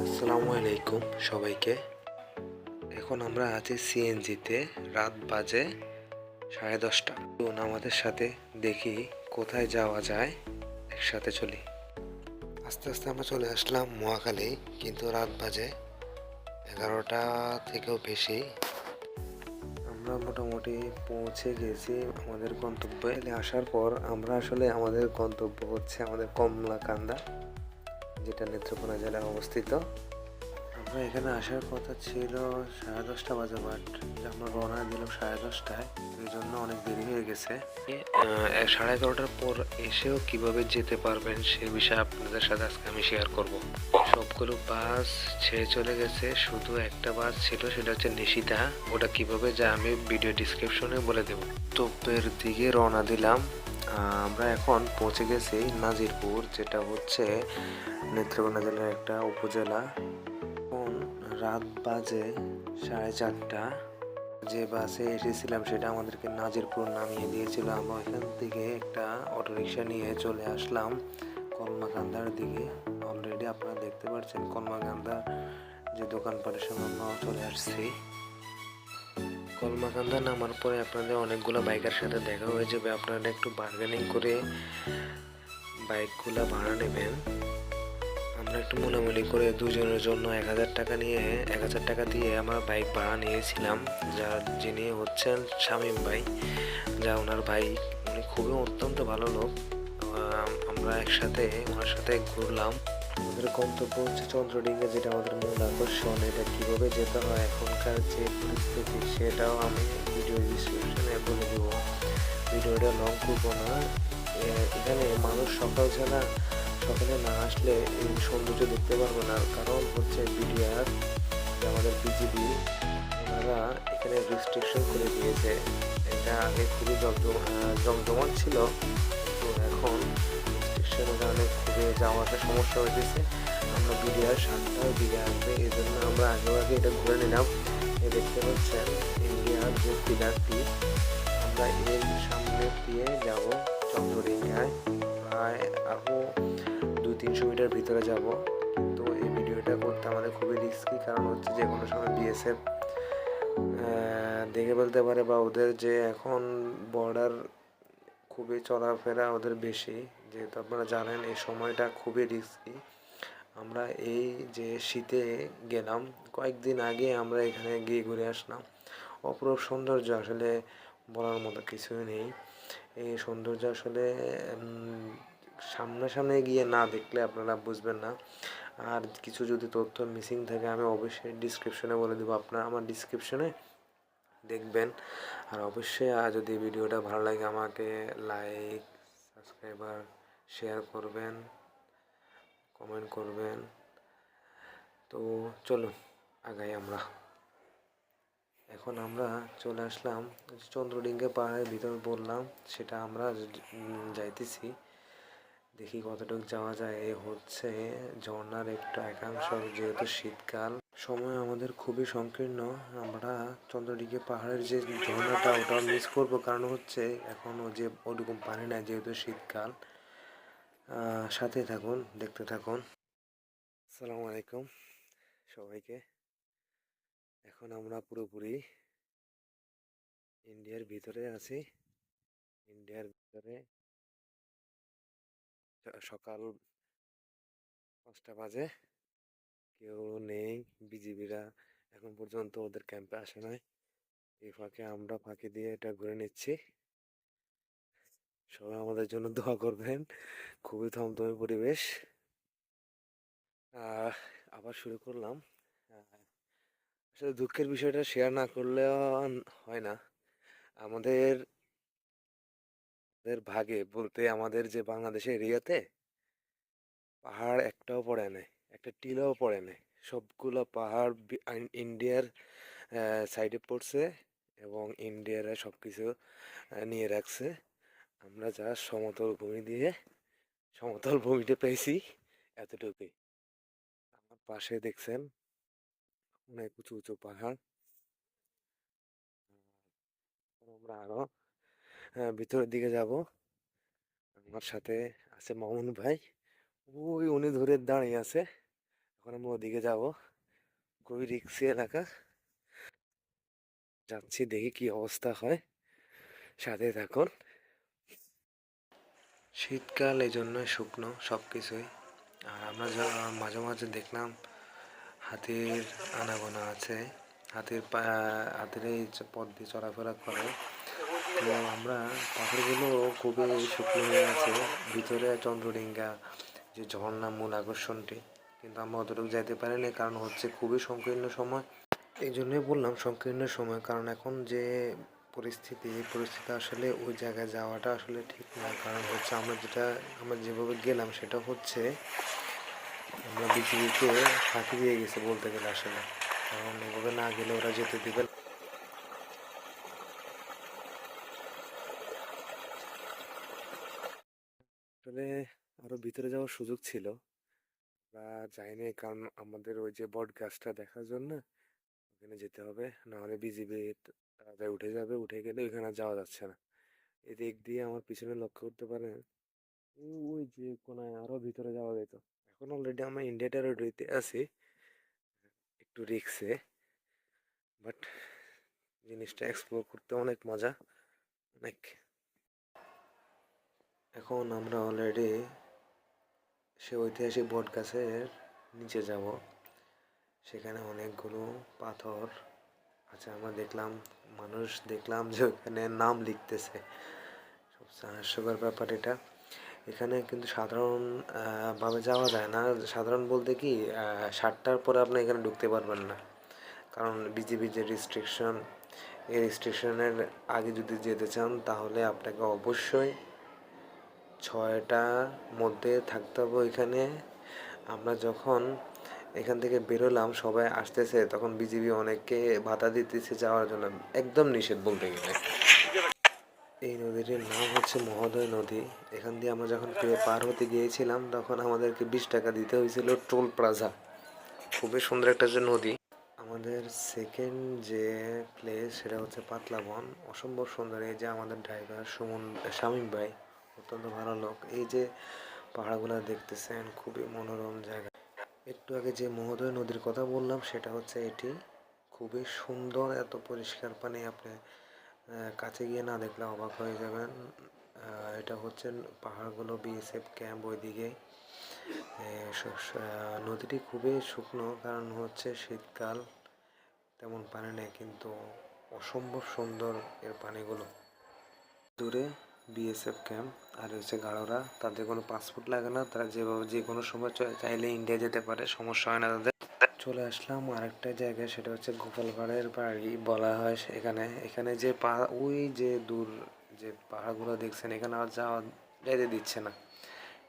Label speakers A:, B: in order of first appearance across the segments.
A: আসসালামু আলাইকুম সবাইকে। এখন আমরা আছি সিএনজিতে, রাত বাজে সাড়ে দশটা। চলুন আমাদের সাথে দেখি কোথায় যাওয়া যায়, একসাথে চলি। আস্তে আস্তে আমরা চলে আসলাম মহাখালী, কিন্তু রাত বাজে এগারোটা থেকেও বেশি। আমরা মোটামুটি পৌঁছে গেছি আমাদের গন্তব্যে। আসার পর আমরা আসলে আমাদের গন্তব্য হচ্ছে আমাদের কমলাকান্দা। যেটা নেত্রকোনা জেলায় অবস্থিত। আমরা এখানে আসার কথা ছিল সাড়ে দশটা বাজে বাট আমরা রওনা দিলাম সাড়ে দশটায় এই জন্য অনেক দেরি হয়ে গেছে। সাড়ে এগারোটার পর এসেও কীভাবে যেতে পারবেন সে বিষয়ে আপনাদের সাথে আজকে আমি শেয়ার করব। সবগুলো বাস ছেড়ে চলে গেছে শুধু একটা বাস ছিল সেটা হচ্ছে নিশিতা। ওটা কীভাবে যা আমি ভিডিও ডিসক্রিপশনে বলে দেবো। তোপের দিকে রওনা দিলাম। আমরা এখন পৌঁছে গেছি নাজিরপুর, যেটা হচ্ছে নেত্রকোনা জেলার একটা উপজেলা। রাত বাজে সাড়ে চারটা। যে বাসে এসেছিলাম সেটা আমাদেরকে নাজিরপুর নামিয়ে দিয়েছিল। আমরা এখান থেকে একটা অটোরিকশা নিয়ে চলে আসলাম কলমাকান্দার দিকে। অলরেডি আপনারা দেখতে পাচ্ছেন কলমাকান্দার যে দোকানপাটের সামনে আমরা চলে আসছি। কলমাকান্দা নামার পরে আপনাদের অনেকগুলো বাইকের সাথে দেখা হয়ে যাবে। আপনারা একটু বার্গেনিং করে বাইকগুলো ভাড়া নেবেন। আমরা একটু মোলামুলি করে দুজনের জন্য এক হাজার টাকা নিয়ে, এক হাজার টাকা দিয়ে আমরা বাইক ভাড়া নিয়েছিলাম। যা যিনি হচ্ছেন শামীম ভাই, যা ওনার ভাই, উনি খুবই অত্যন্ত ভালো লোক। আমরা একসাথে, ওনার সাথে ঘুরলাম। আমাদের গন্তব্য হচ্ছে চন্দ্রডিঙ্গা যেটা আমাদের মূল আকর্ষণ। এটা কীভাবে যেতে হয় এখনকার যে পরিস্থিতি সেটাও আমি ভিডিও ডিসক্রিপশনে বলে দেব। ভিডিওটা লং করব না। এখানে মানুষ সকাল ছাড়া সকালে না আসলে এই সৌন্দর্য দেখতে পারব না। কারণ হচ্ছে বিডিআর আমাদের বিজিবি ওনারা এখানে রেস্ট্রিকশন করে দিয়েছে। এটা আগে খুবই জমজম আহ, জমজমাট ছিল। তো এখন রেস্ট্রিকশনের কারণে খুবই যাওয়া একটা সমস্যা হয়েছে আমরা বিডিআর সাতটার দিকে আসবে এই জন্য আমরা আগে আগে এটা ঘুরে নিলাম। এ দেখতে পাচ্ছেন ইন্ডিয়ার যে পিলারটি আমরা এর সামনে দিয়ে যাব চন্দ্রডিঙ্গায় প্রায় আরও দুই তিনশো মিটার ভিতরে যাব। তো এই ভিডিওটা করতে আমাদের খুবই রিস্কি কারণ হচ্ছে যে কোনো সময় বিএসএফ দেখে ফেলতে পারে বা ওদের যে এখন বর্ডার খুবই চলাফেরা ওদের বেশি। যেহেতু আপনারা জানেন, এই সময়টা খুবই রিস্কি আমরা এই যে শীতে গেলাম, কয়েকদিন আগে আমরা এখানে গিয়ে ঘুরে আসলাম। অপরূপ সৌন্দর্য আসলে বলার মতো কিছুই নেই। এই সৌন্দর্য আসলে সামনাসামনি গিয়ে না দেখলে আপনারা বুঝবেন না। আর কিছু যদি তথ্য মিসিং থাকে, আমি অবশ্যই ডিসক্রিপশনে বলে দেবো। আপনারা আমার ডিসক্রিপশনে দেখবেন। আর অবশ্যই যদি ভিডিওটা ভালো লাগে, আমাকে লাইক সাবস্ক্রাইবার শেয়ার করবেন কমেন্ট করবেন। তো চলুন, আগাই আমরা। এখন আমরা চলে আসলাম চন্দ্রডিঙ্গে পাহাড়ের ভিতর বললাম, সেটা আমরা যাইতেছি। দেখি কতটুকু যাওয়া যায়। এ হচ্ছে ঝর্ণার একটা একাংশ, যেহেতু শীতকাল। সময় আমাদের খুবই সংকীর্ণ। আমরা চন্দ্রডিঙ্গে পাহাড়ের যে ঝর্ণাটা, ওটা মিস করব। কারণ হচ্ছে এখনও যে ওরকম পানি নাই, যেহেতু শীতকাল। সাথে থাকুন, দেখতে থাকুন। আসসালামু আলাইকুম সবাইকে। এখন আমরা পুরোপুরি ইন্ডিয়ার ভিতরে আছি। ইন্ডিয়ার ভিতরে সকাল পাঁচটা বাজে। কেউ নেই, বিজিবিরা এখন পর্যন্ত ওদের ক্যাম্পে আসে নাই। এই ফাঁকে আমরা ফাঁকি দিয়ে এটা ঘুরে নিচ্ছি। সবাই আমাদের জন্য দোয়া করবেন। খুবই থমথমে পরিবেশ। আবার শুরু করলাম। আসলে দুঃখের বিষয়টা শেয়ার না করলে হয় না। আমাদের আমাদের ভাগে বলতে আমাদের যে বাংলাদেশের এরিয়াতে পাহাড় একটাও পড়ে নাই, একটা টিলাও পড়ে নাই। সবগুলো পাহাড় ইন্ডিয়ার সাইডে পড়ছে এবং ইন্ডিয়ারা সব কিছু নিয়ে রাখছে। আমরা যা সমতল ভূমি দিয়ে সমতল ভূমিতে পেয়েছি এতটুকুই। আমার পাশে দেখছেন অনেক উঁচু উঁচু পাহাড়। আমরা আরও ভিতরের দিকে যাব। আমার সাথে আছে মামুন ভাই। ওই উনি ধরে দাঁড়িয়ে আছে। এখন আমরা ওদিকে যাব। খুবই রিক্সি এলাকা। যাচ্ছি দেখি কি অবস্থা হয়। সাথে থাকুন। শীতকাল এই জন্যই শুকনো সব কিছুই আর আমরা মাঝে মাঝে দেখলাম, হাতির আনাগোনা আছে, হাতির পা, হাতির এই পথ দিয়ে চলাফেরা করে। তো আমরা পাথরগুলো খুবই শুকনো হয়ে আছে। ভিতরে চন্দ্রডিঙ্গা, যে ঝর্ণা মূল আকর্ষণটি। কিন্তু আমরা অতটুকু যাইতে পারিনি, কারণ হচ্ছে খুবই সংকীর্ণ সময়। এই জন্যই বললাম সংকীর্ণ সময়, কারণ এখন যে পরিস্থিতি, এই পরিস্থিতি আসলে ওই জায়গায় যাওয়াটা আসলে ঠিক না। কারণ হচ্ছে আমরা যেটা, আমরা যেভাবে গেলাম সেটা হচ্ছে আমরা বিজিবিকে ফাঁকি দিয়ে গেছি বলতে গেলে আসলে। কারণ এভাবে না গেলে ওরা যেতে দেবে আসলে আরও ভিতরে যাওয়ার সুযোগ ছিল। বা যাইনি কারণ আমাদের ওই যে বট গাছটা দেখার জন্য, ওখানে যেতে হবে। নাহলে বিজিবি তাড়াতাড়ি উঠে যাবে, উঠে গেলে ওইখানে যাওয়া যাচ্ছে না। এদিক দিয়ে আমার পিছনে লক্ষ্য করতে পারেন, ওই যে কোনায় আরও ভিতরে যাওয়া যেত এখন অলরেডি আমরা ইন্ডিয়া টেরিটরিতে আছি, একটু রিক্সে বাট জিনিসটা এক্সপ্লোর করতে অনেক মজা, অনেক। এখন আমরা অলরেডি সে ঐতিহাসিক বট গাছের নিচে যাব, সেখানে অনেকগুলো পাথর আচ্ছা আমরা দেখলাম, মানুষ দেখলাম যে ওখানে নাম লিখতেছে। সবচেয়ে হাস্যকর ব্যাপার এটা। এখানে কিন্তু সাধারণ ভাবে যাওয়া যায় না। সাধারণ বলতে কি সাতটার পরে আপনি এখানে ঢুকতে পারবেন না। কারণ বিজিবি যে রেস্ট্রিকশন এই রেস্ট্রিকশনের আগে যদি যেতে চান, তাহলে আপনাকে অবশ্যই ছয়টার মধ্যে থাকতে হবে ওইখানে। আমরা যখন এখান থেকে বেরোলাম, সবাই আসতেছে, তখন বিজিবি অনেককে বাধা দিতেছে যাওয়ার জন্য। একদম নিষেধ বলতে গেলে। এই নদীটির নাম হচ্ছে মহোদয় নদী। এখান দিয়ে আমরা যখন পার হতে গিয়েছিলাম, তখন আমাদেরকে বিশ টাকা দিতে হয়েছিল টোল প্লাজা। খুবই সুন্দর একটা যে নদী। আমাদের সেকেন্ড যে প্লেস সেটা হচ্ছে পাতলা বন। অসম্ভব সুন্দর। এই যে আমাদের ড্রাইভার সুমন, শামীম ভাই, অত্যন্ত ভালো লোক। এই যে পাহাড়গুলো দেখতেছেন, খুবই মনোরম জায়গা। একটু আগে যে মহোদয় নদীর কথা বললাম, সেটা হচ্ছে এটি খুবই সুন্দর, এত পরিষ্কার পানি আপনি কাছে গিয়ে না দেখলে অবাক হয়ে যাবেন। এটা হচ্ছে পাহাড়গুলো বিএসএফ ক্যাম্প ওইদিকে। নদীটি খুবই শুকনো, কারণ হচ্ছে শীতকাল, তেমন পানি নেই, কিন্তু অসম্ভব সুন্দর এর পানিগুলো। দূরে বিএসএফ ক্যাম্প আর হচ্ছে গাড়োরা, তাদের কোনো পাসপোর্ট লাগে না, তারা যেভাবে যে কোনো সময় চাইলে ইন্ডিয়া যেতে পারে, সমস্যা হয় না তাদের। চলে আসলাম আরেকটা জায়গায়, সেটা হচ্ছে গোপালপাড়ের বাড়ি বলা হয় এখানে। এখানে যে পা ওই যে দূর যে পাহাড়গুলো দেখছেন, এখানে আর যাওয়া যেতে দিচ্ছে না।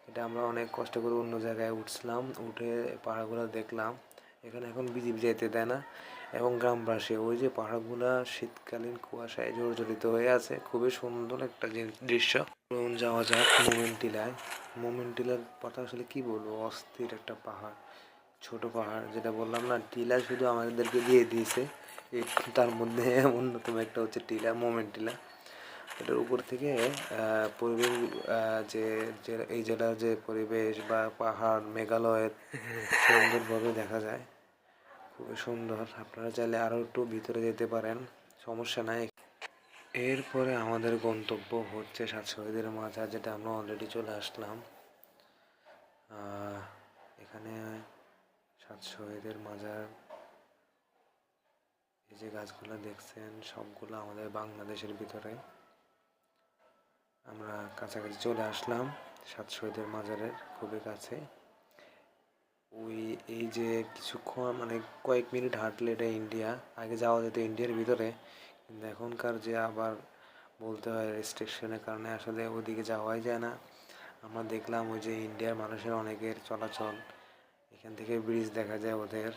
A: এটা আমরা অনেক কষ্ট করে অন্য জায়গায় উঠছিলাম, উঠে পাহাড়গুলো দেখলাম। এখানে এখন বিজিবি যেতে দেয় না। এবং গ্রামবাসী, ওই যে পাহাড়গুলা শীতকালীন কুয়াশায় জর্জরিত হয়ে আছে, খুবই সুন্দর একটা দৃশ্য। চলুন যাওয়া যাক মোমেন টিলায় মোমেন টিলার কথা আসলে কি বলব? অস্থির একটা পাহাড়, ছোট পাহাড়, যেটা বললাম না, টিলা শুধু আমাদেরকে দিয়ে দিয়েছে। তার মধ্যে অন্যতম একটা হচ্ছে টিলা মোমেন টিলা এটার উপর থেকে পরিবেশ যে, এই জেলার যে পরিবেশ বা পাহাড়, মেঘালয়ের সুন্দরভাবে দেখা যায়। খুবই সুন্দর। আপনারা চাইলে আরও একটু ভিতরে যেতে পারেন, সমস্যা নাই। এরপরে আমাদের গন্তব্য হচ্ছে সাত শহীদের মাজার যেটা আমরা অলরেডি চলে আসলাম। এখানে সাত শহীদের মাজার এই যে গাছগুলো দেখছেন, সবগুলো আমাদের বাংলাদেশের ভিতরে। আমরা কাছাকাছি চলে আসলাম সাত শহীদের মাজারের খুবই কাছে। ওই, এই যে কিছুক্ষণ মানে কয়েক মিনিট হাঁটলে এটা ইন্ডিয়া, আগে যাওয়া যেত ইন্ডিয়ার ভিতরে, কিন্তু এখনকার যে আবার বলতে হয় রেস্ট্রিকশনের কারণে আসলে ওদিকে যাওয়াই যায় না। আমরা দেখলাম ওই যে ইন্ডিয়ার মানুষের অনেকের চলাচল, এখান থেকে ব্রিজ দেখা যায় ওদের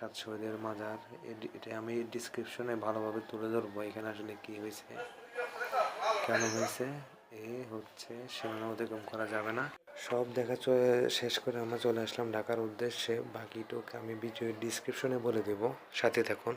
A: সাত শহীদের মাজার এটি- এটা আমি ডিসক্রিপশনে ভালোভাবে তুলে ধরবো, এখানে আসলে কি হয়েছে, কেন হয়েছে। এই হচ্ছে সীমানা অতিক্রম করা যাবে না। সব দেখা শেষ করে আমরা চলে আসলাম ঢাকার উদ্দেশ্যে। বাকিটুকু আমি বিজয়ের ডিসক্রিপশনে বলে দেব। সাথে থাকুন।